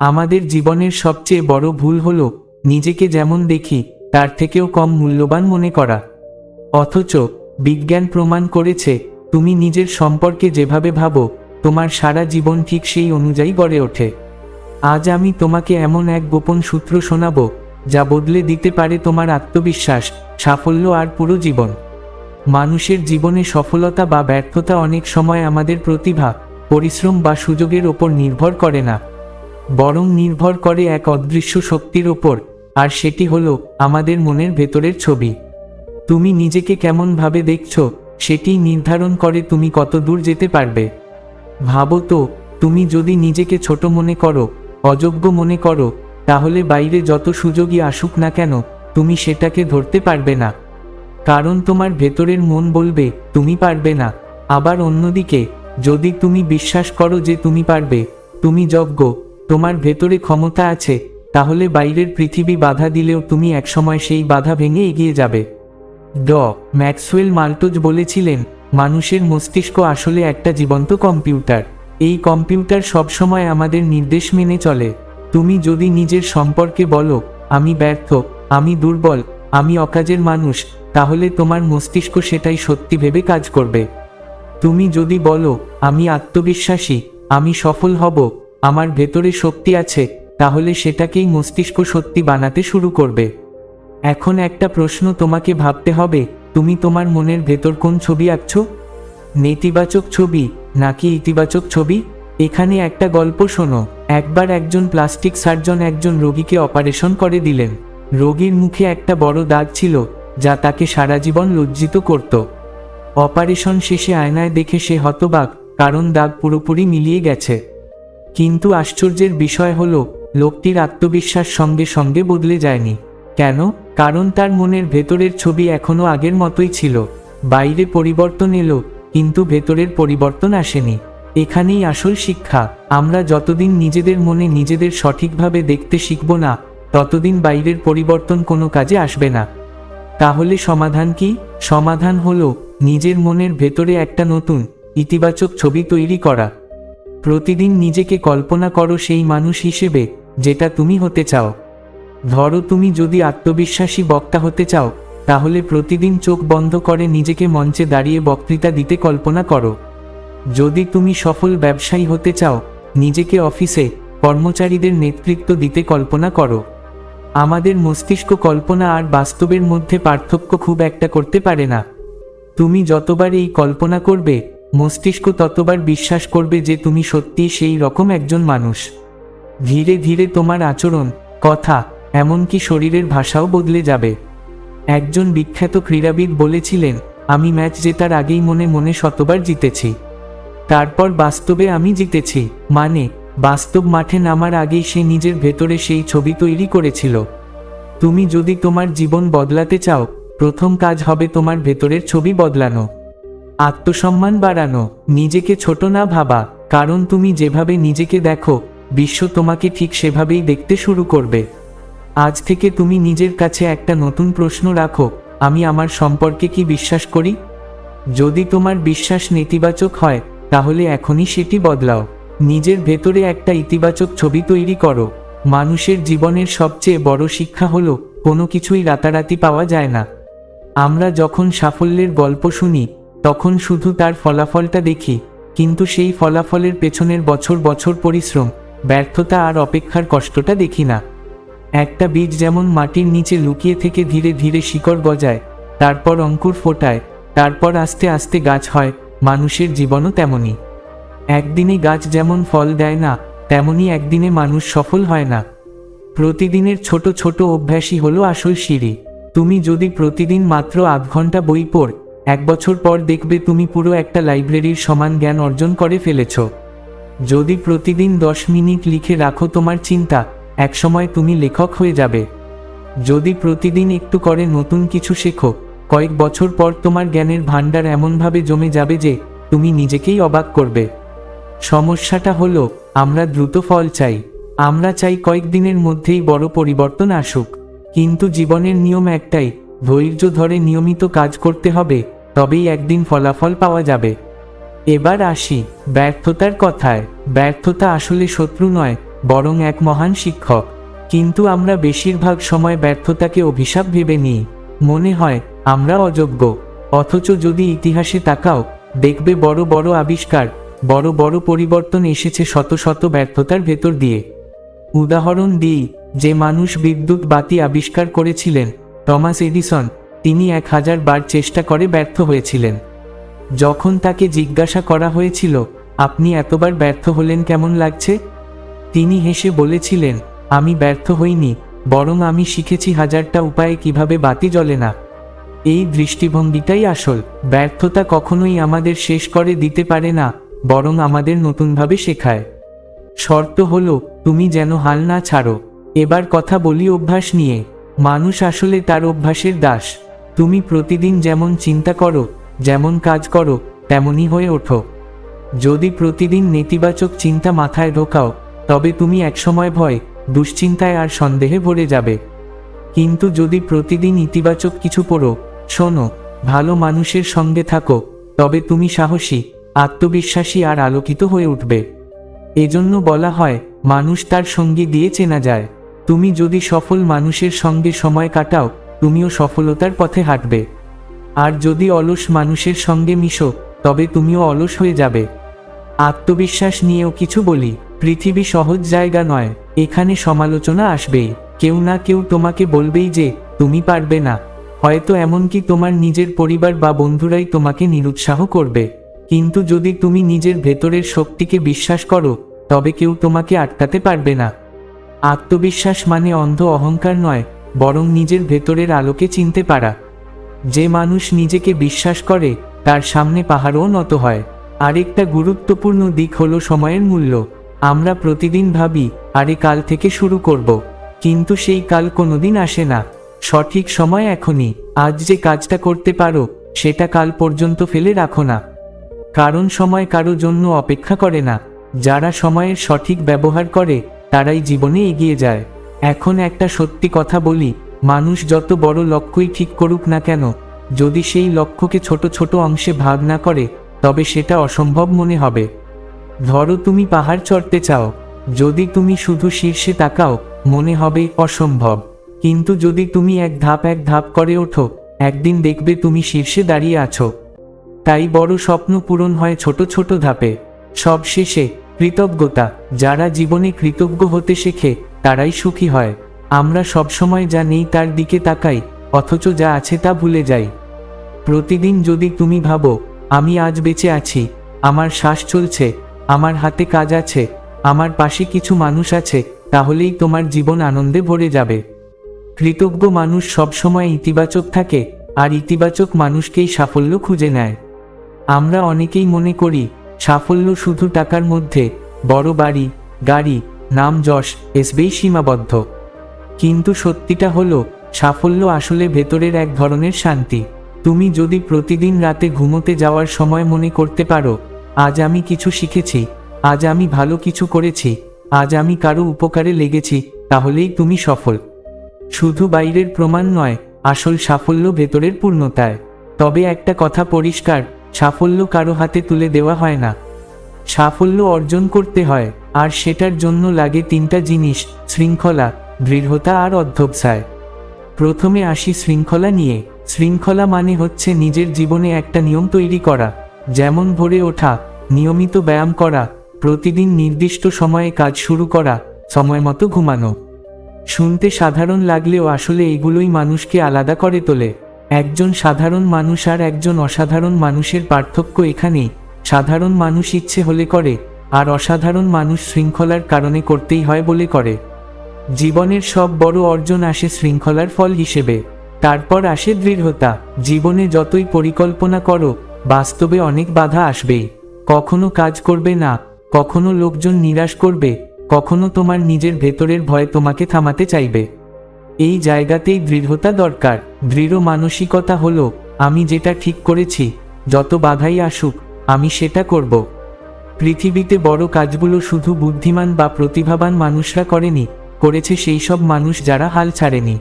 আমাদের জীবনের সবচেয়ে বড় ভুল হলো, নিজেকে যেমন দেখি, তার থেকেও কম মূল্যবান মনে করা। অথচ, বিজ্ঞান প্রমাণ করেছে, তুমি নিজের সম্পর্কে যেভাবে ভাবো, তোমার সারা জীবন ঠিক সেই অনুযায়ী গড়ে ওঠে। আজ আমি তোমাকে এমন এক গোপন সূত্র শোনাবো, যা বদলে দিতে পারে তোমার আত্মবিশ্বাস, সাফল্য আর পুরো জীবন। মানুষের জীবনে সফলতা বা ব্যর্থতা অনেক সময় আমাদের প্রতিভা, পরিশ্রম বা সুযোগের ওপর নির্ভর করে না। বরং নির্ভর করে এক অদৃশ্য শক্তির ওপর, আর সেটি হলো আমাদের মনের ভেতরের ছবি। তুমি নিজেকে কেমনভাবে দেখছ সেটিই নির্ধারণ করে তুমি কত দূর যেতে পারবে। ভাবো তো, তুমি যদি নিজেকে ছোট মনে করো, অযোগ্য মনে করো, তাহলে বাইরে যত সুযোগই আসুক না কেন, তুমি সেটাকে ধরতে পারবে না। কারণ তোমার ভেতরের মন বলবে, তুমি পারবে না। আবার অন্যদিকে, যদি তুমি বিশ্বাস করো যে তুমি পারবে, তুমি যজ্ঞ তোমার ভেতরে ক্ষমতা আছে, তাহলে বাইরের পৃথিবী বাধা দিলেও তুমি একসময় সেই বাধা ভেঙে এগিয়ে যাবে। ড. ম্যাক্সওয়েল মাল্টোজ বলেছিলেন, মানুষের মস্তিষ্ক আসলে একটা জীবন্ত কম্পিউটার। এই কম্পিউটার সবসময় আমাদের নির্দেশ মেনে চলে। তুমি যদি নিজের সম্পর্কে বলো, আমি ব্যর্থ, আমি দুর্বল, আমি অকাজের মানুষ, তাহলে তোমার মস্তিষ্ক সেটাই সত্যি ভেবে কাজ করবে। তুমি যদি বলো, আমি আত্মবিশ্বাসী, আমি সফল হব আমার ভেতরে শক্তি আছে, তাহলে সেটাকেই মস্তিষ্ক সত্যি বানাতে শুরু করবে। এখন একটা প্রশ্ন তোমাকে ভাবতে হবে, তুমি তোমার মনের ভেতর কোন ছবি আঁকছো? নেতিবাচক ছবি, নাকি ইতিবাচক ছবি? এখানে একটা গল্প শোনো, একবার একজন প্লাস্টিক সার্জন একজন রোগীকে অপারেশন করে দিলেন। রোগীর মুখে একটা বড় দাগ ছিল, যা তাকে সারা জীবন লজ্জিত করত। অপারেশন শেষে আয়নায় দেখে সে হতবাক, কারণ দাগ পুরোপুরি মিলিয়ে গেছে। কিন্তু আশ্চর্যের বিষয় হল, লোকটির আত্মবিশ্বাস সঙ্গে সঙ্গে বদলে যায়নি। কেন? কারণ তার মনের ভেতরের ছবি এখনও আগের মতোই ছিল। বাইরে পরিবর্তন এলো, কিন্তু ভেতরের পরিবর্তন আসেনি। এখানেই আসল শিক্ষা, আমরা যতদিন নিজেদের মনে নিজেদের সঠিকভাবে দেখতে শিখব না, ততদিন বাইরের পরিবর্তন কোনো কাজে আসবে না। তাহলে সমাধান কি? সমাধান হলো, নিজের মনের ভেতরে একটা নতুন, ইতিবাচক ছবি তৈরি করা। প্রতিদিন নিজেকে কল্পনা করো সেই মানুষ হিসেবে, যেটা তুমি হতে চাও। ধরো তুমি যদি আত্মবিশ্বাসী বক্তা হতে চাও, তাহলে প্রতিদিন চোখ বন্ধ করে নিজেকে মঞ্চে দাঁড়িয়ে বক্তৃতা দিতে কল্পনা করো। যদি তুমি সফল ব্যবসায়ী হতে চাও, নিজেকে অফিসে কর্মচারীদের নেতৃত্ব দিতে কল্পনা করো। আমাদের মস্তিষ্ক কল্পনা আর বাস্তবের মধ্যে পার্থক্য খুব একটা করতে পারে না। তুমি যতবার এই কল্পনা করবে মস্তিষ্ক ততবার বিশ্বাস করবে যে তুমি সত্যি সেই রকম একজন মানুষ। ধীরে ধীরে তোমার আচরণ, কথা, এমনকি শরীরের ভাষাও বদলে যাবে। একজন বিখ্যাত ক্রীড়াবিদ বলেছিলেন, আমি ম্যাচ জেতার আগেই মনে মনে শতবার জিতেছি। তারপর বাস্তবে আমি জিতেছি। মানে বাস্তব মাঠে নামার আগেই সে নিজের ভেতরে সেই ছবি তৈরি করেছিল। তুমি যদি তোমার জীবন বদলাতে চাও, প্রথম কাজ হবে তোমার ভেতরের ছবি বদলানো। আত্মসম্মান বাড়ানো, নিজেকে ছোট না ভাবা, কারণ তুমি যেভাবে নিজেকে দেখো, বিশ্ব তোমাকে ঠিক সেভাবেই দেখতে শুরু করবে। আজ থেকে তুমি নিজের কাছে একটা নতুন প্রশ্ন রাখো, আমি আমার সম্পর্কে কি বিশ্বাস করি? যদি তোমার বিশ্বাস নেতিবাচক হয়, তাহলে এখনই সেটি বদলাও। নিজের ভেতরে একটা ইতিবাচক ছবি তৈরি করো। মানুষের জীবনের সবচেয়ে বড় শিক্ষা হলো, কোনো কিছুই রাতারাতি পাওয়া যায় না। আমরা যখন সাফল্যের গল্প শুনি তখন শুধু তার ফলাফলটা দেখি, কিন্তু সেই ফলাফলের পেছনের বছর বছর পরিশ্রম, ব্যর্থতা আর অপেক্ষার কষ্টটা দেখি না। একটা বীজ যেমন মাটির নিচে লুকিয়ে থেকে ধীরে ধীরে শিকড় গজায়, তারপর অঙ্কুর ফোটায়, তারপর আস্তে আস্তে গাছ হয়, মানুষের জীবনও তেমনই। একদিনে গাছ যেমন ফল দেয় না তেমনি একদিনে মানুষ সফল হয় না। প্রতিদিনের ছোট ছোট অভ্যাসই হলো আসল সিঁড়ি। তুমি যদি প্রতিদিন মাত্র আধ ঘণ্টা বই পড় এক বছর পর দেখবে তুমি পুরো একটা লাইব্রেরির সমান জ্ঞান অর্জন করে ফেলেছ। যদি প্রতিদিন দশ মিনিট লিখে রাখো তোমার চিন্তা, একসময় তুমি লেখক হয়ে যাবে। যদি প্রতিদিন একটু করে নতুন কিছু শেখো, কয়েক বছর পর তোমার জ্ঞানের ভাণ্ডার এমনভাবে জমে যাবে যে, তুমি নিজেকেই অবাক করবে। সমস্যাটা হলো, আমরা দ্রুত ফল চাই। আমরা চাই কয়েকদিনের মধ্যেই বড় পরিবর্তন আসুক। কিন্তু জীবনের নিয়ম একটাই, ধৈর্য ধরে নিয়মিত কাজ করতে হবে। তবেই একদিন ফলাফল পাওয়া যাবে। এবার আসি ব্যর্থতার কথায়। ব্যর্থতা আসলে শত্রু নয়, বরং এক মহান শিক্ষক। কিন্তু আমরা বেশিরভাগ সময় ব্যর্থতাকে অভিশাপ ভেবে নিই। মনে হয়, আমরা অযোগ্য। অথচ যদি ইতিহাসে তাকাও, দেখবে বড় বড় আবিষ্কার, বড় বড় পরিবর্তন এসেছে শত শত ব্যর্থতার ভেতর দিয়ে। উদাহরণ দিই, যে মানুষ বিদ্যুৎ বাতি আবিষ্কার করেছিলেন, টমাস এডিসন। তিনি এক হাজার বার চেষ্টা করে ব্যর্থ হয়েছিলেন। যখন তাকে জিজ্ঞাসা করা হয়েছিল, আপনি এতবার ব্যর্থ হলেন কেমন লাগছে? তিনি হেসে বলেছিলেন, আমি ব্যর্থ হইনি, বরং আমি শিখেছি হাজারটা উপায়ে কীভাবে বাতি জ্বলে না। এই দৃষ্টিভঙ্গিটাই আসল। ব্যর্থতা কখনোই আমাদের শেষ করে দিতে পারে না, বরং আমাদের নতুনভাবে শেখায়। শর্ত হলো, তুমি যেন হাল না ছাড়ো। এবার কথা বলি অভ্যাস নিয়ে। মানুষ আসলে তার অভ্যাসের দাস। তুমি প্রতিদিন যেমন চিন্তা করো, যেমন কাজ করো, তেমনই হয়ে ওঠো। যদি প্রতিদিন নেতিবাচক চিন্তা মাথায় ঢোকাও, তবে তুমি একসময় ভয়, দুশ্চিন্তায় আর সন্দেহে ভরে যাবে। কিন্তু যদি প্রতিদিন ইতিবাচক কিছু পড়ো, শোনো, ভালো মানুষের সঙ্গে থাকো, তবে তুমি সাহসী, আত্মবিশ্বাসী আর আলোকিত হয়ে উঠবে। এজন্য বলা হয়, মানুষ তার সঙ্গী দিয়ে চেনা যায়। তুমি যদি সফল মানুষের সঙ্গে সময় কাটাও তুমিও সফলতার পথে হাঁটবে। আর যদি অলস মানুষের সঙ্গে মিশো, তবে তুমিও অলস হয়ে যাবে। আত্মবিশ্বাস নিয়েও কিছু বলি, পৃথিবী সহজ জায়গা নয়, এখানে সমালোচনা আসবেই। কেউ না কেউ তোমাকে বলবেই যে, তুমি পারবে না। হয়তো এমনকি তোমার নিজের পরিবার বা বন্ধুরাই তোমাকে নিরুৎসাহ করবে। কিন্তু যদি তুমি নিজের ভেতরের শক্তিকে বিশ্বাস করো, তবে কেউ তোমাকে আটকাতে পারবে না। আত্মবিশ্বাস মানে অন্ধ অহংকার নয় বরং নিজের ভেতরের আলোকে চিনতে পারা। যে মানুষ নিজেকে বিশ্বাস করে, তার সামনে পাহাড়ও নত হয়। আরেকটা গুরুত্বপূর্ণ দিক হলো সময়ের মূল্য। আমরা প্রতিদিন ভাবি, আরে কাল থেকে শুরু করব। কিন্তু সেই কাল কোনোদিন আসে না। সঠিক সময় এখনই। আজ যে কাজটা করতে পারো, সেটা কাল পর্যন্ত ফেলে রাখো না। কারণ সময় কারও জন্য অপেক্ষা করে না। যারা সময়ের সঠিক ব্যবহার করে, তারাই জীবনে এগিয়ে যায়। এখন একটা সত্যি কথা বলি, মানুষ যত বড় লক্ষ্যই ঠিক করুক না কেন, যদি সেই লক্ষ্যকে ছোট ছোট অংশে ভাগ না করে, তবে সেটা অসম্ভব মনে হবে। ধরো তুমি পাহাড় চড়তে চাও, যদি তুমি শুধু শীর্ষে তাকাও, মনে হবে অসম্ভব। কিন্তু যদি তুমি এক ধাপ এক ধাপ করে ওঠো, একদিন দেখবে তুমি শীর্ষে দাঁড়িয়ে আছো। তাই বড় স্বপ্ন পূরণ হয় ছোট ছোট ধাপে। সব শেষে কৃতজ্ঞতা, যারা জীবনে কৃতজ্ঞ হতে শেখে তারাই সুখী হয়। আমরা সবসময় যা নেই তার দিকে তাকাই, অথচ যা আছে তা ভুলে যাই। প্রতিদিন যদি তুমি ভাবো, আমি আজ বেঁচে আছি, আমার শ্বাস চলছে, আমার হাতে কাজ আছে, আমার পাশে কিছু মানুষ আছে, তাহলেই তোমার জীবন আনন্দে ভরে যাবে। কৃতজ্ঞ মানুষ সবসময় ইতিবাচক থাকে, আর ইতিবাচক মানুষকেই সাফল্য খুঁজে নেয়। আমরা অনেকেই মনে করি, সাফল্য শুধু টাকার মধ্যে, বড় বাড়ি, গাড়ি নাম যশ, এসবেই সীমাবদ্ধ। কিন্তু সত্যিটা হলো, সাফল্য আসলে ভেতরের এক ধরনের শান্তি। তুমি যদি প্রতিদিন রাতে ঘুমোতে যাওয়ার সময় মনে করতে পারো, আজ আমি কিছু শিখেছি, আজ আমি ভালো কিছু করেছি, আজ আমি কারও উপকারে লেগেছি, তাহলেই তুমি সফল। শুধু বাইরের প্রমাণ নয়, আসল সাফল্য ভেতরের পূর্ণতায়। তবে একটা কথা পরিষ্কার, সাফল্য কারও হাতে তুলে দেওয়া হয় না। সাফল্য অর্জন করতে হয়। আর সেটার জন্য লাগে তিনটা জিনিস, শৃঙ্খলা, দৃঢ়তা আর অধ্যবসায়। প্রথমে আসি শৃঙ্খলা নিয়ে। শৃঙ্খলা মানে হচ্ছে নিজের জীবনে একটা নিয়ম তৈরি করা, যেমন ভোরে ওঠা, নিয়মিত ব্যায়াম করা, প্রতিদিন নির্দিষ্ট সময়ে কাজ শুরু করা, সময় মতো ঘুমানো। শুনতে সাধারণ লাগলেও আসলে এগুলোই মানুষকে আলাদা করে তোলে। একজন সাধারণ মানুষ আর একজন অসাধারণ মানুষের পার্থক্য এখানেই। সাধারণ মানুষ ইচ্ছে হলে করে আর অসাধারণ মানুষ শৃঙ্খলার কারণে করতেই হয় বলে করে। জীবনের সব বড় অর্জন আসে শৃঙ্খলার ফল হিসেবে। তারপর আসে দৃঢ়তা। জীবনে যতই পরিকল্পনা করো, বাস্তবে অনেক বাধা আসবেই কখনো কাজ করবে না, কখনো লোকজন নিরাশ করবে, কখনো তোমার নিজের ভেতরের ভয় তোমাকে থামাতে চাইবে। এই জায়গাতেই দৃঢ়তা দরকার। দৃঢ় মানসিকতা হলো, আমি যেটা ঠিক করেছি, যত বাধাই আসুক, আমি সেটা করব। পৃথিবীতে বড় কাজগুলো শুধু বুদ্ধিমান বা প্রতিভাবান মানুষরা করেনি, করেছে সেই সব মানুষ যারা হাল ছাড়েনি।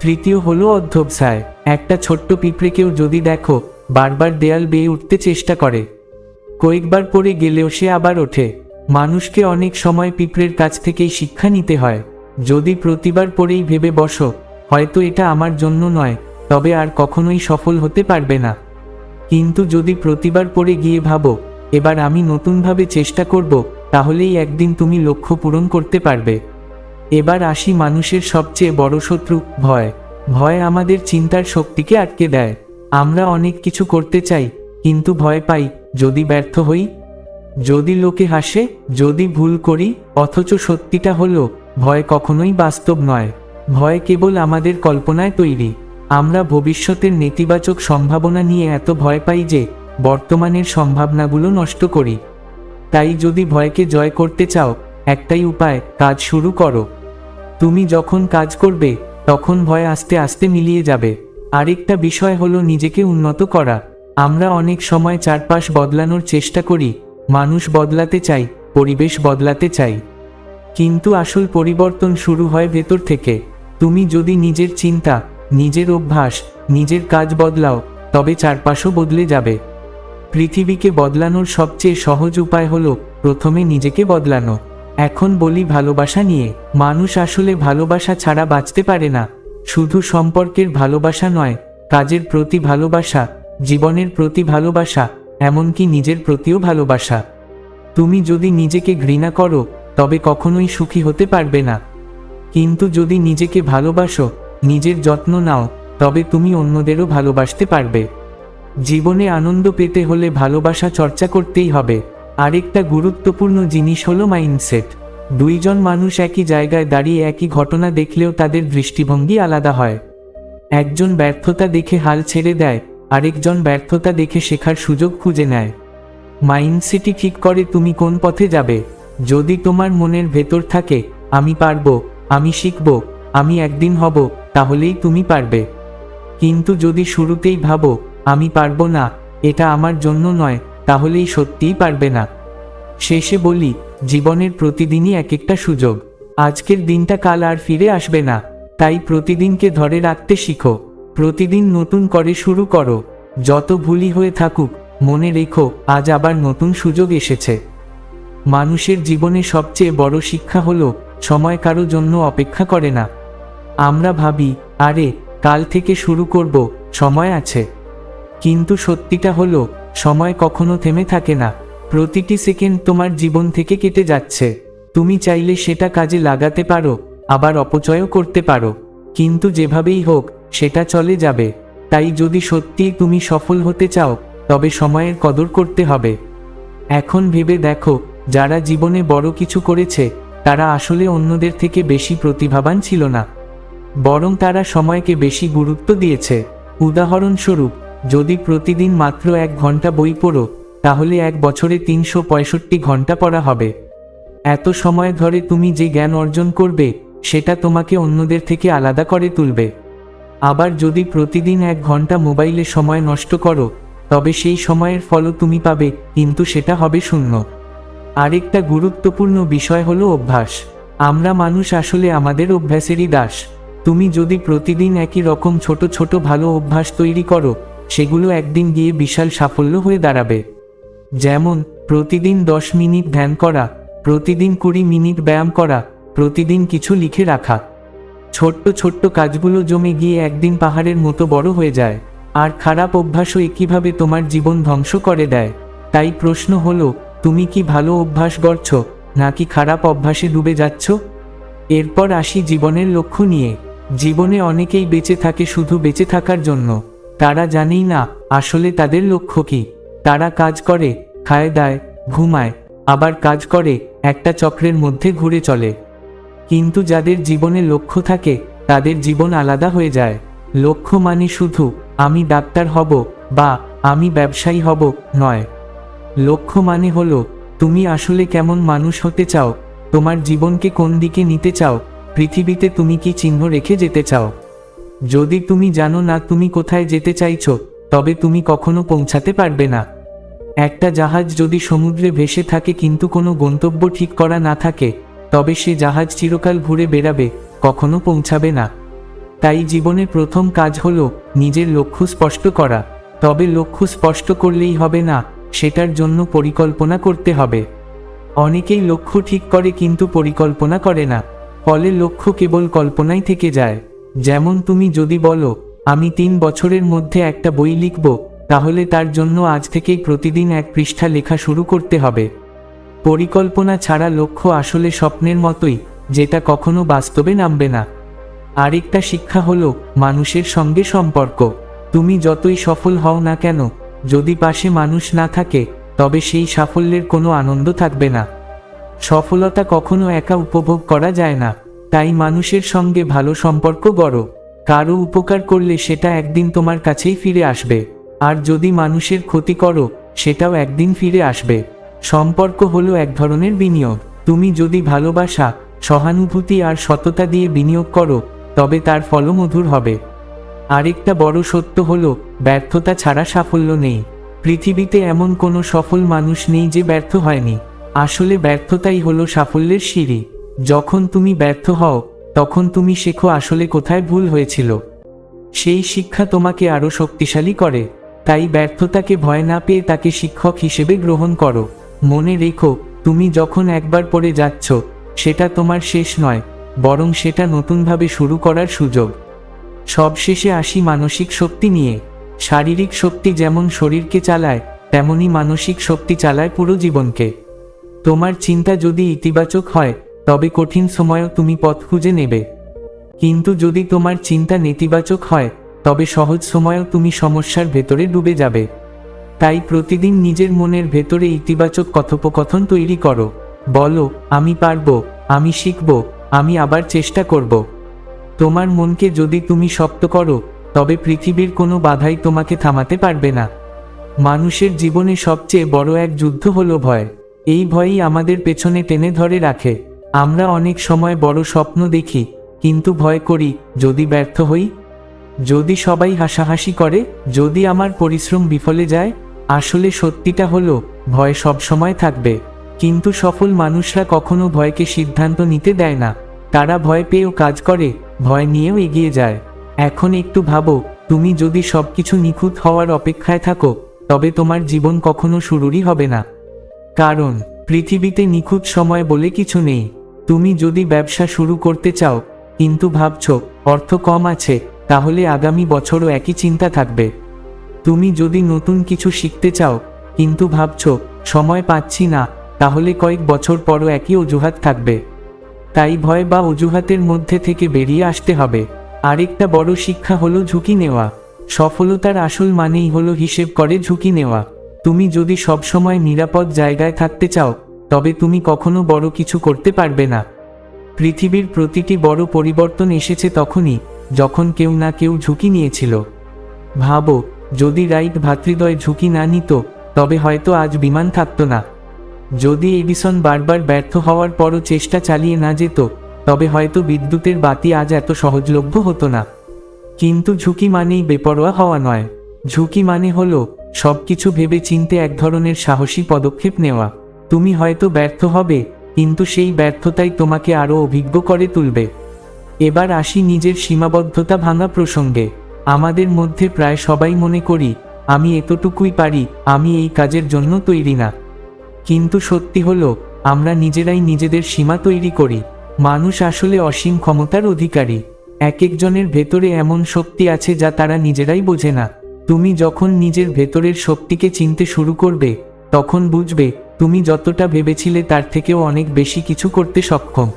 তৃতীয় হলো অধ্যবসায়। একটা ছোট্ট পিঁপড়েকেও যদি দেখো, বারবার দেয়াল বেয়ে উঠতে চেষ্টা করে। কয়েকবার পরে গেলেও সে আবার ওঠে। মানুষকে অনেক সময় পিঁপড়ের কাছ থেকেই শিক্ষা নিতে হয়। যদি প্রতিবার পরেই ভেবে বসো, হয়তো এটা আমার জন্য নয়, তবে আর কখনোই সফল হতে পারবে না। কিন্তু যদি প্রতিবার পরে গিয়ে ভাবো এবার আমি নতুনভাবে চেষ্টা করব, তাহলেই একদিন তুমি লক্ষ্য পূরণ করতে পারবে। এবার আসি মানুষের সবচেয়ে বড় শত্রু, ভয়। ভয় আমাদের চিন্তার শক্তিকে আটকে দেয়। আমরা অনেক কিছু করতে চাই, কিন্তু ভয় পাই, যদি ব্যর্থ হই? যদি লোকে হাসে, যদি ভুল করি, অথচ সত্যিটা হলো, ভয় কখনোই বাস্তব নয়। ভয় কেবল আমাদের কল্পনায় তৈরি। আমরা ভবিষ্যতের নেতিবাচক সম্ভাবনা নিয়ে এত ভয় পাই যে বর্তমানের সম্ভাবনাগুলো নষ্ট করি। তাই যদি ভয়কে জয় করতে চাও, একটাই উপায়, কাজ শুরু করো। তুমি যখন কাজ করবে, তখন ভয় আস্তে আস্তে মিলিয়ে যাবে। আরেকটা বিষয় হলো নিজেকে উন্নত করা। আমরা অনেক সময় চারপাশ বদলানোর চেষ্টা করি, মানুষ বদলাতে চাই, পরিবেশ বদলাতে চাই। কিন্তু আসল পরিবর্তন শুরু হয় ভেতর থেকে। তুমি যদি নিজের চিন্তা, নিজের অভ্যাস, নিজের কাজ বদলাও, তবে চারপাশও বদলে যাবে। পৃথিবীকে বদলানোর সবচেয়ে সহজ উপায় হলো, প্রথমে নিজেকে বদলানো। এখন বলি ভালোবাসা নিয়ে, মানুষ আসলে ভালোবাসা ছাড়া বাঁচতে পারে না। শুধু সম্পর্কের ভালোবাসা নয়, কাজের প্রতি ভালোবাসা, জীবনের প্রতি ভালোবাসা, এমনকি নিজের প্রতিও ভালোবাসা। তুমি যদি নিজেকে ঘৃণা করো, তবে কখনোই সুখী হতে পারবে না। কিন্তু যদি নিজেকে ভালোবাসো, নিজের যত্ন নাও, তবে তুমি অন্যদেরও ভালোবাসতে পারবে। জীবনে আনন্দ পেতে হলে ভালোবাসা চর্চা করতেই হবে। আরেকটা গুরুত্বপূর্ণ জিনিস হলো মাইন্ডসেট। দুইজন মানুষ একই জায়গায় দাঁড়িয়ে একই ঘটনা দেখলেও তাদের দৃষ্টিভঙ্গি আলাদা হয়। একজন ব্যর্থতা দেখে হাল ছেড়ে দেয়, আরেকজন ব্যর্থতা দেখে শেখার সুযোগ খুঁজে নেয়। মাইন্ডসেটই ঠিক করে তুমি কোন পথে যাবে। যদি তোমার মনের ভেতর থাকে, আমি পারব, আমি শিখব, আমি একদিন হব, তাহলেই তুমি পারবে। কিন্তু যদি শুরুতেই ভাবো আমি পারব না, এটা আমার জন্য নয়, তাহলেই সত্যিই পারবে না। শেষে বলি, জীবনের প্রতিদিনই এক একটা সুযোগ। আজকের দিনটা কাল আর ফিরে আসবে না। তাই প্রতিদিনকে ধরে রাখতে শিখো। প্রতিদিন নতুন করে শুরু করো। যত ভুলই হয়ে থাকুক, মনে রেখো, আজ আবার নতুন সুযোগ এসেছে। মানুষের জীবনে সবচেয়ে বড় শিক্ষা হলো, সময় কারও জন্য অপেক্ষা করে না। আমরা ভাবি, আরে, কাল থেকে শুরু করব, সময় আছে। কিন্তু সত্যিটা হলো, সময় কখনো থেমে থাকে না। প্রতিটি সেকেন্ড তোমার জীবন থেকে কেটে যাচ্ছে। তুমি চাইলে সেটা কাজে লাগাতে পারো, আবার অপচয়ও করতে পারো। কিন্তু যেভাবেই হোক, সেটা চলে যাবে। তাই যদি সত্যিই তুমি সফল হতে চাও, তবে সময়ের কদর করতে হবে। এখন ভেবে দেখো, যারা জীবনে বড় কিছু করেছে, তারা আসলে অন্যদের থেকে বেশি প্রতিভাবান ছিল না। বরং তারা সময়কে বেশি গুরুত্ব দিয়েছে। উদাহরণস্বরূপ যদি প্রতিদিন মাত্র এক ঘণ্টা বই পড়ো, তাহলে এক বছরে তিনশো পঁয়ষট্টি ঘণ্টা পড়া হবে। এত সময় ধরে তুমি যে জ্ঞান অর্জন করবে, সেটা তোমাকে অন্যদের থেকে আলাদা করে তুলবে। আবার যদি প্রতিদিন এক ঘণ্টা মোবাইলে সময় নষ্ট করো, তবে সেই সময়ের ফলও তুমি পাবে, কিন্তু সেটা হবে শূন্য। আরেকটা গুরুত্বপূর্ণ বিষয় হলো অভ্যাস। আমরা মানুষ আসলে আমাদের অভ্যাসেরই দাস। তুমি যদি প্রতিদিন একই রকম ছোট ছোট ভালো অভ্যাস তৈরি করো সেগুলো একদিন গিয়ে বিশাল সাফল্য হয়ে দাঁড়াবে। যেমন, প্রতিদিন দশ মিনিট ধ্যান করা, প্রতিদিন কুড়ি মিনিট ব্যায়াম করা, প্রতিদিন কিছু লিখে রাখা। ছোট্ট ছোট্ট কাজগুলো জমে গিয়ে একদিন পাহাড়ের মতো বড় হয়ে যায়। আর খারাপ অভ্যাসও একইভাবে তোমার জীবন ধ্বংস করে দেয়। তাই প্রশ্ন হলো, তুমি কি ভালো অভ্যাস গড়ছ, নাকি খারাপ অভ্যাসে ডুবে যাচ্ছ? এরপর আসি জীবনের লক্ষ্য নিয়ে। জীবনে অনেকেই বেঁচে থাকে শুধু বেঁচে থাকার জন্য। তারা জানেই না আসলে তাদের লক্ষ্য কি। তারা কাজ করে, খায়, দায়, ঘুমায়, আবার কাজ করে, একটা চক্রের মধ্যে ঘুরে চলে। কিন্তু যাদের জীবনে লক্ষ্য থাকে, তাদের জীবন আলাদা হয়ে যায়। লক্ষ্য মানে শুধু, আমি ডাক্তার হব, বা আমি ব্যবসায়ী হব, নয়। লক্ষ্য মানে হলো, তুমি আসলে কেমন মানুষ হতে চাও, তোমার জীবনকে কোন দিকে নিতে চাও, পৃথিবীতে তুমি কি চিহ্ন রেখে যেতে চাও। যদি তুমি জানো না তুমি কোথায় যেতে চাইছো, তবে তুমি কখনো পৌঁছাতে পারবে না। একটা জাহাজ যদি সমুদ্রে ভেসে থাকে কিন্তু কোনো গন্তব্য ঠিক করা না থাকে, তবে সে জাহাজ চিরকাল ঘুরে বেড়াবে, কখনো পৌঁছাবে না। তাই জীবনে প্রথম কাজ হলো নিজের লক্ষ্য স্পষ্ট করা, তবে লক্ষ্য স্পষ্ট করলেই হবে না, সেটার জন্য পরিকল্পনা করতে হবে। অনেকেই লক্ষ্য ঠিক করে কিন্তু পরিকল্পনা করে না, ফলে লক্ষ্য কেবল কল্পনাই থেকে যায়। যেমন তুমি যদি বলো, আমি তিন বছরের মধ্যে একটা বই লিখব, তাহলে তার জন্য আজ থেকেই প্রতিদিন এক পৃষ্ঠা লেখা শুরু করতে হবে। পরিকল্পনা ছাড়া লক্ষ্য আসলে স্বপ্নের মতোই, যেটা কখনো বাস্তবে নামবে না। আরেকটা শিক্ষা হলো, মানুষের সঙ্গে সম্পর্ক। তুমি যতই সফল হও না কেন, যদি পাশে মানুষ না থাকে, তবে সেই সাফল্যের কোনো আনন্দ থাকবে না। সফলতা কখনো একা উপভোগ করা যায় না। তাই মানুষের সঙ্গে ভালো সম্পর্ক গড়ো। কারও উপকার করলে সেটা একদিন তোমার কাছেই ফিরে আসবে। আর যদি মানুষের ক্ষতি করো, সেটাও একদিন ফিরে আসবে। সম্পর্ক হলো এক ধরনের বিনিয়োগ। তুমি যদি ভালোবাসা, সহানুভূতি আর সততা দিয়ে বিনিয়োগ করো, তবে তার ফলও মধুর হবে। আরেকটা বড় সত্য হলো, ব্যর্থতা ছাড়া সাফল্য নেই। পৃথিবীতে এমন কোনো সফল মানুষ নেই যে ব্যর্থ হয়নি। আসলে ব্যর্থতাই হলো সাফল্যের সিঁড়ি। যখন তুমি ব্যর্থ হও, তখন তুমি শেখো আসলে কোথায় ভুল হয়েছিল। সেই শিক্ষা তোমাকে আরও শক্তিশালী করে, তাই ব্যর্থতাকে ভয় না পেয়ে তাকে শিক্ষক হিসেবে গ্রহণ করো। মনে রেখো, তুমি যখন একবার পড়ে যাচ্ছ, সেটা তোমার শেষ নয়, বরং সেটা নতুনভাবে শুরু করার সুযোগ। সবশেষে আসি মানসিক শক্তি নিয়ে। শারীরিক শক্তি যেমন শরীরকে চালায়, তেমনি মানসিক শক্তি চালায় পুরো জীবনকে। তোমার চিন্তা যদি ইতিবাচক হয় তবে কঠিন সময়ও তুমি পথ খুঁজে নেবে। কিন্তু যদি তোমার চিন্তা নেতিবাচক হয়, তবে সহজ সময়ও তুমি সমস্যার ভেতরে ডুবে যাবে। তাই প্রতিদিন নিজের মনের ভেতরে ইতিবাচক কথোপকথন তৈরি করো। বলো, আমি পারব, আমি শিখব, আমি আবার চেষ্টা করব। তোমার মনকে যদি তুমি শক্ত করো, তবে পৃথিবীর কোনো বাধাই তোমাকে থামাতে পারবে না। মানুষের জীবনে সবচেয়ে বড় এক যুদ্ধ হলো ভয়। এই ভয়ই আমাদের পেছনে টেনে ধরে রাখে। আমরা অনেক সময় বড় স্বপ্ন দেখি, কিন্তু ভয় করি, যদি ব্যর্থ হই। যদি সবাই হাসাহাসি করে, যদি আমার পরিশ্রম বিফলে যায়, আসলে সত্যিটা হলো, ভয় সবসময় থাকবে। কিন্তু সফল মানুষরা কখনো ভয়কে সিদ্ধান্ত নিতে দেয় না। তারা ভয় পেয়েও কাজ করে, ভয় নিয়েও এগিয়ে যায়। এখন একটু ভাবো, তুমি যদি সবকিছু নিখুঁত হওয়ার অপেক্ষায় থাকো, তবে তোমার জীবন কখনো শুরুরই হবে না। কারণ, পৃথিবীতে নিখুঁত সময় বলে কিছু নেই। তুমি যদি ব্যবসা শুরু করতে চাও, কিন্তু ভাবছ, অর্থ কম আছে, তাহলে আগামী বছরও একই চিন্তা থাকবে। তুমি যদি নতুন কিছু শিখতে চাও, কিন্তু ভাবছ, সময় পাচ্ছি না, তাহলে কয়েক বছর পরও একই অজুহাত থাকবে। তাই ভয় বা অজুহাতের মধ্যে থেকে বেরিয়ে আসতে হবে। আরেকটা বড় শিক্ষা হলো ঝুঁকি নেওয়া। সফলতার আসল মানেই হলো হিসেব করে ঝুঁকি নেওয়া। তুমি যদি সবসময় নিরাপদ জায়গায় থাকতে চাও তবে তুমি কখনো বড় কিছু করতে পারবে না। পৃথিবীর প্রতিটি বড় পরিবর্তন এসেছে তখনই, যখন কেউ না কেউ ঝুঁকি নিয়েছিল। ভাবো, যদি রাইট ভাতৃদয় ঝুঁকি না নিত, তবে হয়তো আজ বিমান থাকত না। যদি এডিসন বারবার ব্যর্থ হওয়ার পরও চেষ্টা চালিয়ে না যেত, তবে হয়তো বিদ্যুতের বাতি আজ এত সহজলভ্য হতো না। কিন্তু ঝুঁকি মানেই বেপরোয়া হওয়া নয়। ঝুঁকি মানে হলো, সবকিছু ভেবে চিনতে এক ধরনের সাহসী পদক্ষেপ নেওয়া। তুমি হয়তো ব্যর্থ হবে, কিন্তু সেই ব্যর্থতাই তোমাকে আরও অভিজ্ঞ করে তুলবে। এবার আসি নিজের সীমাবদ্ধতা ভাঙা প্রসঙ্গে। আমাদের মধ্যে প্রায় সবাই মনে করি, আমি এতটুকুই পারি, আমি এই কাজের জন্য তৈরি না। কিন্তু সত্যি হলো, আমরা নিজেরাই নিজেদের সীমা তৈরি করি। মানুষ আসলে অসীম ক্ষমতার অধিকারী। এক একজনের ভেতরে এমন শক্তি আছে যা তারা নিজেরাই বোঝে না। তুমি যখন নিজের ভেতরের শক্তিকে চিনতে শুরু করবে, তখন বুঝবে তুমি যতটা ভেবেছিলে তার থেকেও অনেক বেশি কিছু করতে সক্ষম।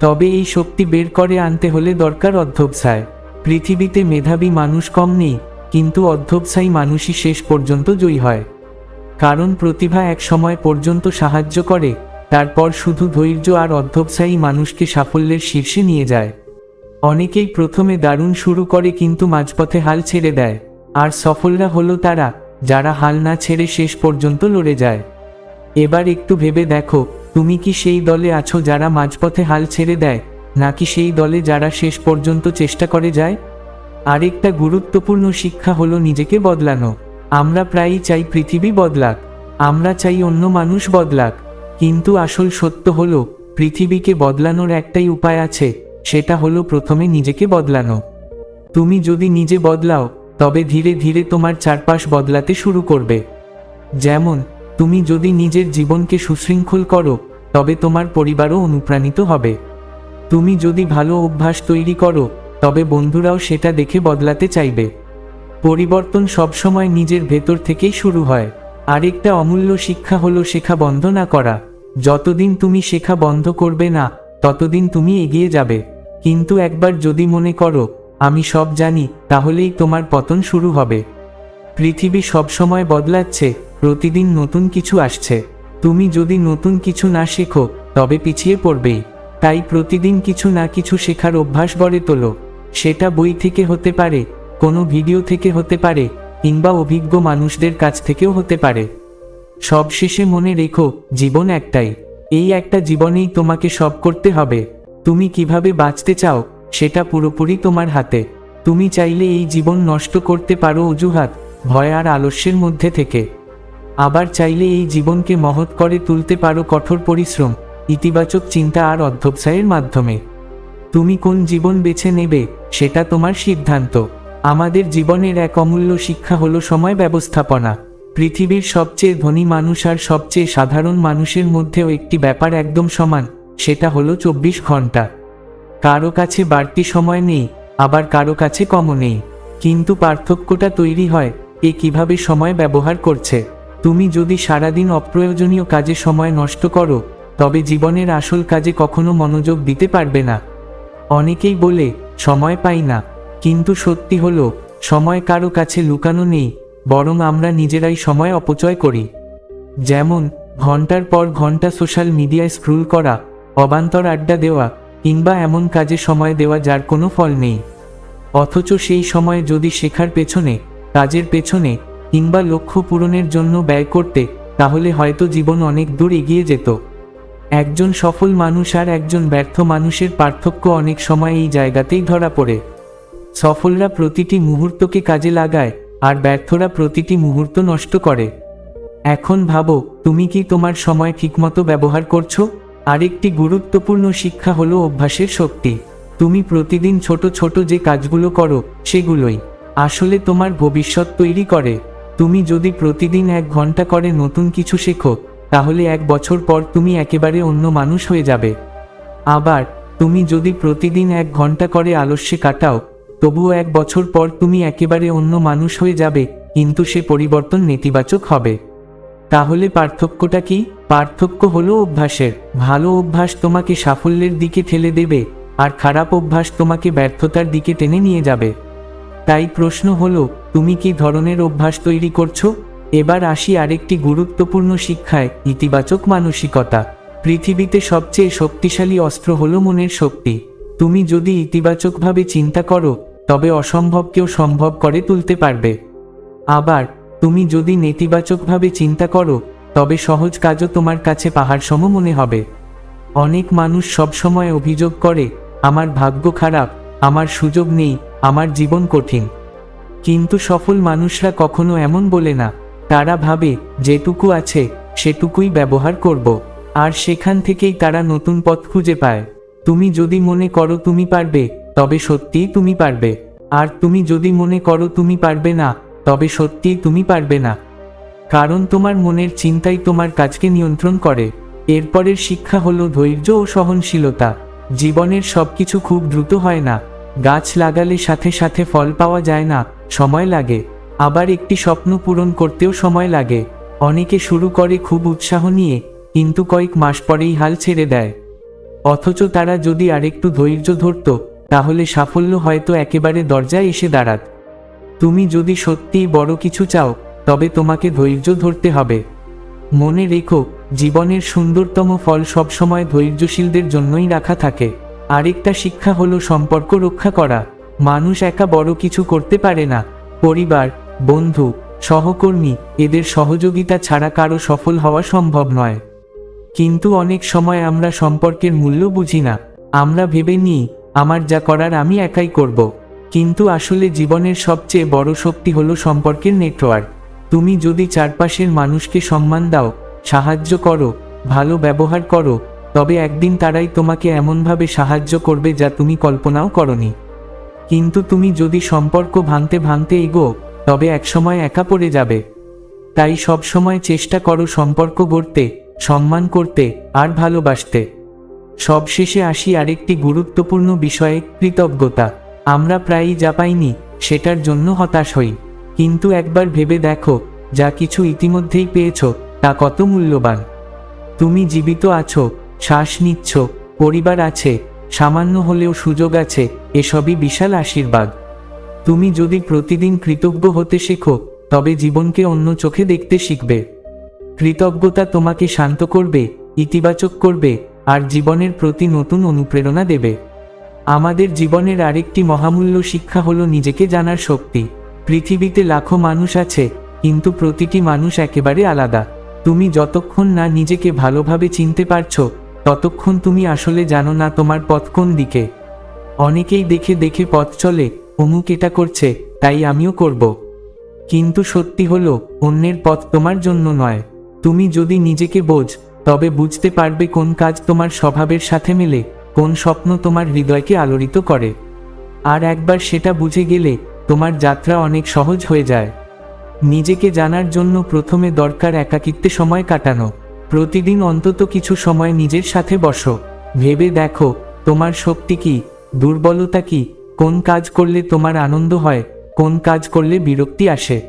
তবে এই শক্তি বের করে আনতে হলে দরকার অধ্যবসায়। পৃথিবীতে মেধাবী মানুষ কম নেই, কিন্তু অধ্যবসায়ী মানুষই শেষ পর্যন্ত জয়ী হয়। কারণ প্রতিভা এক সময় পর্যন্ত সাহায্য করে, তারপর শুধু ধৈর্য আর অধ্যবসায়ী মানুষকে সাফল্যের শীর্ষে নিয়ে যায়। অনেকেই প্রথমে দারুণ শুরু করে কিন্তু মাঝপথে হাল ছেড়ে দেয়, আর সফলরা হলো তারা, যারা হাল না ছেড়ে শেষ পর্যন্ত লড়ে যায়। এবার একটু ভেবে দেখো, তুমি কি সেই দলে আছো যারা মাঝপথে হাল ছেড়ে দেয়, নাকি সেই দলে যারা শেষ পর্যন্ত চেষ্টা করে যায়? আরেকটা গুরুত্বপূর্ণ শিক্ষা হলো নিজেকে বদলানো। আমরা প্রায়ই চাই পৃথিবী বদলাক, আমরা চাই অন্য মানুষ বদলাক, কিন্তু আসল সত্য হলো, পৃথিবীকে বদলানোর একটাই উপায় আছে, সেটা হলো প্রথমে নিজেকে বদলানো। তুমি যদি নিজে বদলাও, তবে ধীরে ধীরে তোমার চারপাশ বদলাতে শুরু করবে। যেমন তুমি যদি নিজের জীবনকে সুশৃঙ্খল করো, তবে তোমার পরিবারও অনুপ্রাণিত হবে। তুমি যদি ভালো অভ্যাস তৈরি করো, তবে বন্ধুরাও সেটা দেখে বদলাতে চাইবে। পরিবর্তন সবসময় নিজের ভেতর থেকেই শুরু হয়। আরেকটা অমূল্য শিক্ষা হলো শেখা বন্ধ না করা। যতদিন তুমি শেখা বন্ধ করবে না, ততদিন তুমি এগিয়ে যাবে। কিন্তু একবার যদি মনে করো, আমি সব জানি, তাহলেই তোমার পতন শুরু হবে। পৃথিবী সবসময় বদলাচ্ছে। প্রতিদিন নতুন কিছু আসছে। তুমি যদি নতুন কিছু না শেখো, তবে পিছিয়ে পড়বেই। তাই প্রতিদিন কিছু না কিছু শেখার অভ্যাস গড়ে তোলো। সেটা বই থেকে হতে পারে, কোনো ভিডিও থেকে হতে পারে, কিংবা অভিজ্ঞ মানুষদের কাছ থেকেও হতে পারে। সবশেষে মনে রেখো, জীবন একটাই। এই একটা জীবনেই তোমাকে সব করতে হবে। তুমি কীভাবে বাঁচতে চাও, সেটা পুরোপুরি তোমার হাতে। তুমি চাইলে এই জীবন নষ্ট করতে পারো অজুহাত, ভয় আর আলস্যের মধ্যে থেকে। আবার চাইলে এই জীবনকে মহৎ করে তুলতে পারো কঠোর পরিশ্রম, ইতিবাচক চিন্তা আর অধ্যবসায়ের মাধ্যমে। তুমি কোন জীবন বেছে নেবে, সেটা তোমার সিদ্ধান্ত। আমাদের জীবনের এক অমূল্য শিক্ষা হলো সময় ব্যবস্থাপনা। পৃথিবীর সবচেয়ে ধনী মানুষ আর সবচেয়ে সাধারণ মানুষের মধ্যেও একটি ব্যাপার একদম সমান, সেটা হলো চব্বিশ ঘণ্টা। কারও কাছে বাড়তি সময় নেই, আবার কারও কাছে কমও নেই। কিন্তু পার্থক্যটা তৈরি হয়, এ কীভাবে সময় ব্যবহার করছে? তুমি যদি সারাদিন অপ্রয়োজনীয় কাজে সময় নষ্ট করো, তবে জীবনের আসল কাজে কখনো মনোযোগ দিতে পারবে না। অনেকেই বলে, সময় পাই না। কিন্তু সত্যি হলো, সময় কারও কাছে লুকানো নেই, বরং আমরা নিজেরাই সময় অপচয় করি। যেমন, ঘণ্টার পর ঘণ্টা সোশ্যাল মিডিয়ায় স্ক্রুল করা, অবান্তর আড্ডা দেওয়া, কিংবা এমন কাজে সময় দেওয়া যার কোনো ফল নেই। অথচ সেই সময় যদি শেখার পেছনে, কাজের পেছনে কিংবা লক্ষ্য পূরণের জন্য ব্যয় করতে, তাহলে হয়তো জীবন অনেক দূর এগিয়ে যেত। একজন সফল মানুষ আর একজন ব্যর্থ মানুষের পার্থক্য অনেক সময় এই জায়গাতেই ধরা পড়ে। সফলরা প্রতিটি মুহূর্তকে কাজে লাগায়, আর ব্যর্থরা প্রতিটি মুহূর্ত নষ্ট করে। এখন ভাবো, তুমি কি তোমার সময় ঠিকমতো ব্যবহার করছ? আরেকটি গুরুত্বপূর্ণ শিক্ষা হলো অভ্যাসের শক্তি। তুমি প্রতিদিন ছোট ছোট যে কাজগুলো করো, সেগুলোই আসলে তোমার ভবিষ্যৎ তৈরি করে। তুমি যদি প্রতিদিন এক ঘণ্টা করে নতুন কিছু শেখো, তাহলে এক বছর পর তুমি একেবারে অন্য মানুষ হয়ে যাবে। আবার, তুমি যদি প্রতিদিন এক ঘণ্টা করে আলস্যে কাটাও, তবুও এক বছর পর তুমি একেবারে অন্য মানুষ হয়ে যাবে, কিন্তু সে পরিবর্তন নেতিবাচক হবে। তাহলে পার্থক্যটা কি? পার্থক্য হলো অভ্যাসের। ভালো অভ্যাস তোমাকে সাফল্যের দিকে ঠেলে দেবে, আর খারাপ অভ্যাস তোমাকে ব্যর্থতার দিকে টেনে নিয়ে যাবে। তাই প্রশ্ন হলো তুমি কি ধরনের অভ্যাস তৈরি করছ? এবার আসি আরেকটি গুরুত্বপূর্ণ শিক্ষায়, ইতিবাচক মানসিকতা। পৃথিবীতে সবচেয়ে শক্তিশালী অস্ত্র হলো মনের শক্তি। তুমি যদি ইতিবাচকভাবে চিন্তা করো, তবে অসম্ভবকেও সম্ভব করে তুলতে পারবে। আবার, তুমি যদি নেতিবাচকভাবে চিন্তা করো, তবে সহজ কাজও তোমার কাছে পাহাড় সম মনে হবে। অনেক মানুষ সবসময় অভিযোগ করে, আমার ভাগ্য খারাপ, আমার সুযোগ নেই, আমার জীবন কঠিন। কিন্তু সফল মানুষরা কখনো এমন বলে না, তারা ভাবে, যেটুকু আছে, সেটুকুই ব্যবহার করব। আর সেখান থেকেই তারা নতুন পথ খুঁজে পায়। তুমি যদি মনে করো তুমি পারবে, তবে সত্যিই তুমি পারবে। আর তুমি যদি মনে করো তুমি পারবে না, তবে সত্যিই তুমি পারবে না। কারণ তোমার মনের চিন্তাই তোমার কাজকে নিয়ন্ত্রণ করে। এরপরের শিক্ষা হলো ধৈর্য ও সহনশীলতা। জীবনের সবকিছু খুব দ্রুত হয় না। গাছ লাগালে সাথে সাথে ফল পাওয়া যায় না। সময় লাগে। আবার একটি স্বপ্ন পূরণ করতেও সময় লাগে। অনেকে শুরু করে খুব উৎসাহ নিয়ে, কিন্তু কয়েক মাস পরেই হাল ছেড়ে দেয়। অথচ তারা যদি আরেকটু ধৈর্য ধরত, তাহলে সাফল্য হয়তো একেবারে দরজায় এসে দাঁড়াত। তুমি যদি সত্যিই বড় কিছু চাও, তবে তোমাকে ধৈর্য ধরতে হবে। মনে রেখো, জীবনের সুন্দরতম ফল সবসময় ধৈর্যশীলদের জন্যই রাখা থাকে। আরেকটা শিক্ষা হলো সম্পর্ক রক্ষা করা। মানুষ একা বড় কিছু করতে পারে না। পরিবার, বন্ধু, সহকর্মী, এদের সহযোগিতা ছাড়া কারও সফল হওয়া সম্ভব নয়। কিন্তু অনেক সময় আমরা সম্পর্কের মূল্য বুঝি না। আমরা ভেবে নিই, আমার যা করার আমি একাই করব। কিন্তু আসলে জীবনের সবচেয়ে বড় শক্তি হলো সম্পর্কের নেটওয়ার্ক। তুমি যদি চারপাশের মানুষকে সম্মান দাও, সাহায্য করো, ভালো ব্যবহার করো, তবে একদিন তারাই তোমাকে এমনভাবে সাহায্য করবে যা তুমি কল্পনাও করনি। কিন্তু তুমি যদি সম্পর্ক ভাঙতে ভাঙতে এগো, তবে একসময় একা পড়ে যাবে। তাই সব সময় চেষ্টা করো সম্পর্ক গড়তে, সম্মান করতে, আর ভালোবাসতে। সবশেষে আসি আরেকটি গুরুত্বপূর্ণ বিষয়ে, কৃতজ্ঞতা। আমরা প্রায়ই যা পাইনি, সেটার জন্য হতাশ হই। কিন্তু একবার ভেবে দেখো, যা কিছু ইতিমধ্যেই পেয়েছ, তা কত মূল্যবান। তুমি জীবিত আছো, শ্বাস নিচ্ছ, পরিবার আছে সামান্য হলেও সুযোগ আছে, এসবই বিশাল আশীর্বাদ। তুমি যদি প্রতিদিন কৃতজ্ঞ হতে শেখো, তবে জীবনকে অন্য চোখে দেখতে শিখবে। কৃতজ্ঞতা তোমাকে শান্ত করবে, ইতিবাচক করবে, আর জীবনের প্রতি নতুন অনুপ্রেরণা দেবে। আমাদের জীবনের আরেকটি মহামূল্য শিক্ষা হলো নিজেকে জানার শক্তি। পৃথিবীতে লাখো মানুষ আছে, কিন্তু প্রতিটি মানুষ একেবারে আলাদা। তুমি যতক্ষণ না নিজেকে ভালোভাবে চিনতে পারছ ততক্ষণ তুমি আসলে জানো না তোমার পথ কোন দিকে। অনেকেই দেখে দেখে পথ চলে, অমুক এটা করছে, তাই আমিও করব। কিন্তু সত্যি হলো, অন্যের পথ তোমার জন্য নয়। তুমি যদি নিজেকে বোঝ, তবে বুঝতে পারবে কোন কাজ তোমার স্বভাবের সাথে মেলে, কোন স্বপ্ন তোমার হৃদয়কে আলোড়িত করে। আর একবার সেটা বুঝে গেলে, তোমার যাত্রা অনেক সহজ হয়ে যায়। নিজেকে জানার জন্য প্রথমে দরকার একাকিত্বে সময় কাটানো। প্রতিদিন অন্তত কিছু সময় নিজের সাথে বসো। ভেবে দেখো, তোমার শক্তি কি, দুর্বলতা কি, কোন কাজ করলে তোমার আনন্দ হয়, কোন কাজ করলে বিরক্তি আসে।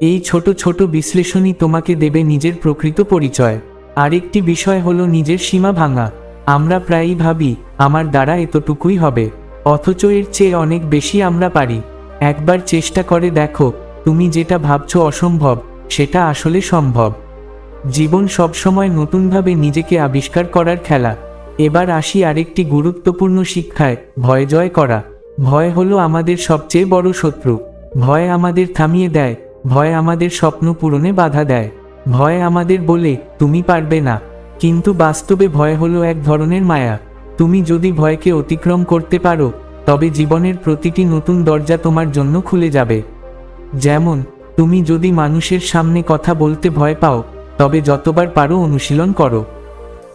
এই ছোট ছোট বিশ্লেষণই তোমাকে দেবে নিজের প্রকৃত পরিচয়। আরেকটি বিষয় হলো নিজের সীমা ভাঙা। আমরা প্রায়ই ভাবি, আমার দ্বারা এতটুকুই হবে, অথচ এর চেয়ে অনেক বেশি আমরা পারি। একবার চেষ্টা করে দেখো, তুমি যেটা ভাবছ অসম্ভব, সেটা আসলে সম্ভব। জীবন সবসময় নতুনভাবে নিজেকে আবিষ্কার করার খেলা। এবার আসি আরেকটি গুরুত্বপূর্ণ শিক্ষায়, ভয় জয় করা। ভয় হলো আমাদের সবচেয়ে বড় শত্রু। ভয় আমাদের থামিয়ে দেয়, ভয় আমাদের স্বপ্ন পূরণে বাধা দেয়। ভয় আমাদের বলে, তুমি পারবে না। কিন্তু বাস্তবে ভয় হলো এক ধরনের মায়া। তুমি যদি ভয়কে অতিক্রম করতে পারো, তবে জীবনের প্রতিটি নতুন দরজা তোমার জন্য খুলে যাবে। যেমন, তুমি যদি মানুষের সামনে কথা বলতে ভয় পাও তবে যতবার পারো অনুশীলন করো।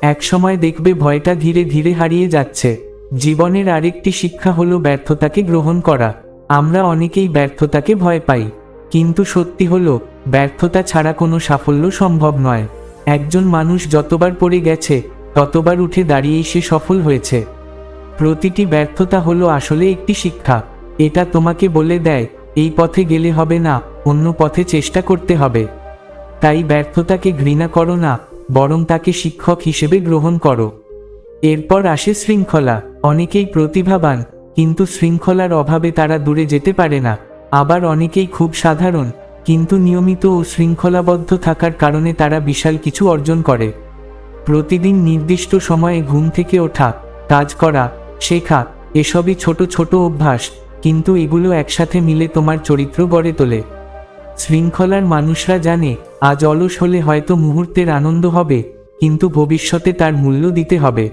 একসময় দেখবে ভয়টা ধীরে ধীরে হারিয়ে যাচ্ছে। জীবনের আরেকটি শিক্ষা হলো ব্যর্থতাকে গ্রহণ করা। আমরা অনেকেই ব্যর্থতাকে ভয় পাই। কিন্তু সত্যি হলো, ব্যর্থতা ছাড়া কোনো সাফল্য সম্ভব নয়। একজন মানুষ যতবার পড়ে গেছে, ততবার উঠে দাঁড়িয়েই সে সফল হয়েছে। প্রতিটি ব্যর্থতা হলো আসলে একটি শিক্ষা। এটা তোমাকে বলে দেয়, এই পথে গেলে হবে না, অন্য পথে চেষ্টা করতে হবে। তাই ব্যর্থতাকে ঘৃণা করো না, বরং তাকে শিক্ষক হিসেবে গ্রহণ করো। এরপর আসে শৃঙ্খলা, অনেকেই প্রতিভাবান, কিন্তু শৃঙ্খলার অভাবে তারা দূরে যেতে পারে না। আবার অনেকেই খুব সাধারণ, কিন্তু নিয়মিত ও শৃঙ্খলাবদ্ধ থাকার কারণে তারা বিশাল কিছু অর্জন করে। প্রতিদিন নির্দিষ্ট সময়ে ঘুম থেকে ওঠা, কাজ করা, শেখা, এসবই ছোট ছোট অভ্যাস, কিন্তু এগুলো একসাথে মিলে তোমার চরিত্র গড়ে তোলে। শৃঙ্খলার মানুষরা জানে, আজ অলস হলে হয়তো মুহূর্তের আনন্দ হবে, কিন্তু ভবিষ্যতে তার মূল্য দিতে হবে।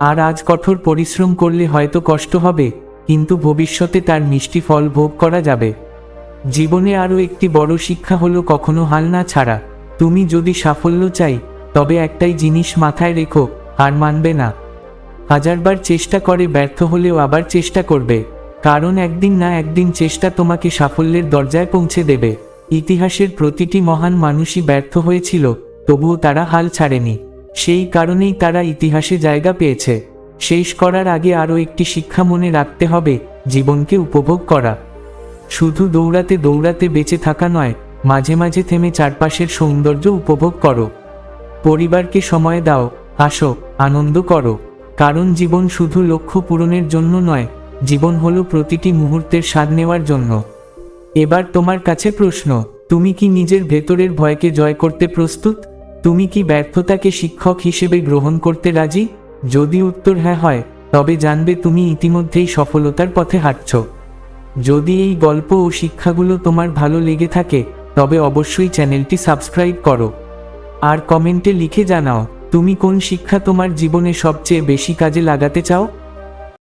আর আজ কঠোর পরিশ্রম করলে হয়তো কষ্ট হবে, কিন্তু ভবিষ্যতে তার মিষ্টি ফল ভোগ করা যাবে। জীবনে আরও একটি বড় শিক্ষা হলো কখনো হাল না ছাড়া। তুমি যদি সাফল্য চাই, তবে একটাই জিনিস মাথায় রেখো আর মানবে না। হাজারবার চেষ্টা করে ব্যর্থ হলেও আবার চেষ্টা করবে। কারণ একদিন না একদিন চেষ্টা তোমাকে সাফল্যের দরজায় পৌঁছে দেবে। ইতিহাসের প্রতিটি মহান মানুষই ব্যর্থ হয়েছিল, তবুও তারা হাল ছাড়েনি। সেই কারণেই তারা ইতিহাসে জায়গা পেয়েছে। শেষ করার আগে আরও একটি শিক্ষা মনে রাখতে হবে, জীবনকে উপভোগ করা। শুধু দৌড়াতে দৌড়াতে বেঁচে থাকা নয়, মাঝে মাঝে থেমে চারপাশের সৌন্দর্য উপভোগ করো। পরিবারকে সময় দাও, আসো, আনন্দ করো। কারণ জীবন শুধু লক্ষ্য পূরণের জন্য নয় জীবন হলো প্রতিটি মুহূর্তের স্বাদ নেওয়ার জন্য। এবার তোমার কাছে প্রশ্ন, তুমি কি নিজের ভেতরের ভয়কে জয় করতে প্রস্তুত? তুমি কি ব্যর্থতাকে শিক্ষক হিসেবে গ্রহণ করতে রাজি? যদি উত্তর হ্যাঁ হয়, তবে জানবে তুমি ইতিমধ্যেই সফলতার পথে হাঁটছ। যদি এই গল্প ও শিক্ষাগুলো তোমার ভালো লেগে থাকে, তবে অবশ্যই চ্যানেলটি সাবস্ক্রাইব করো। আর কমেন্টে লিখে জানাও, তুমি কোন শিক্ষা তোমার জীবনে সবচেয়ে বেশি কাজে লাগাতে চাও?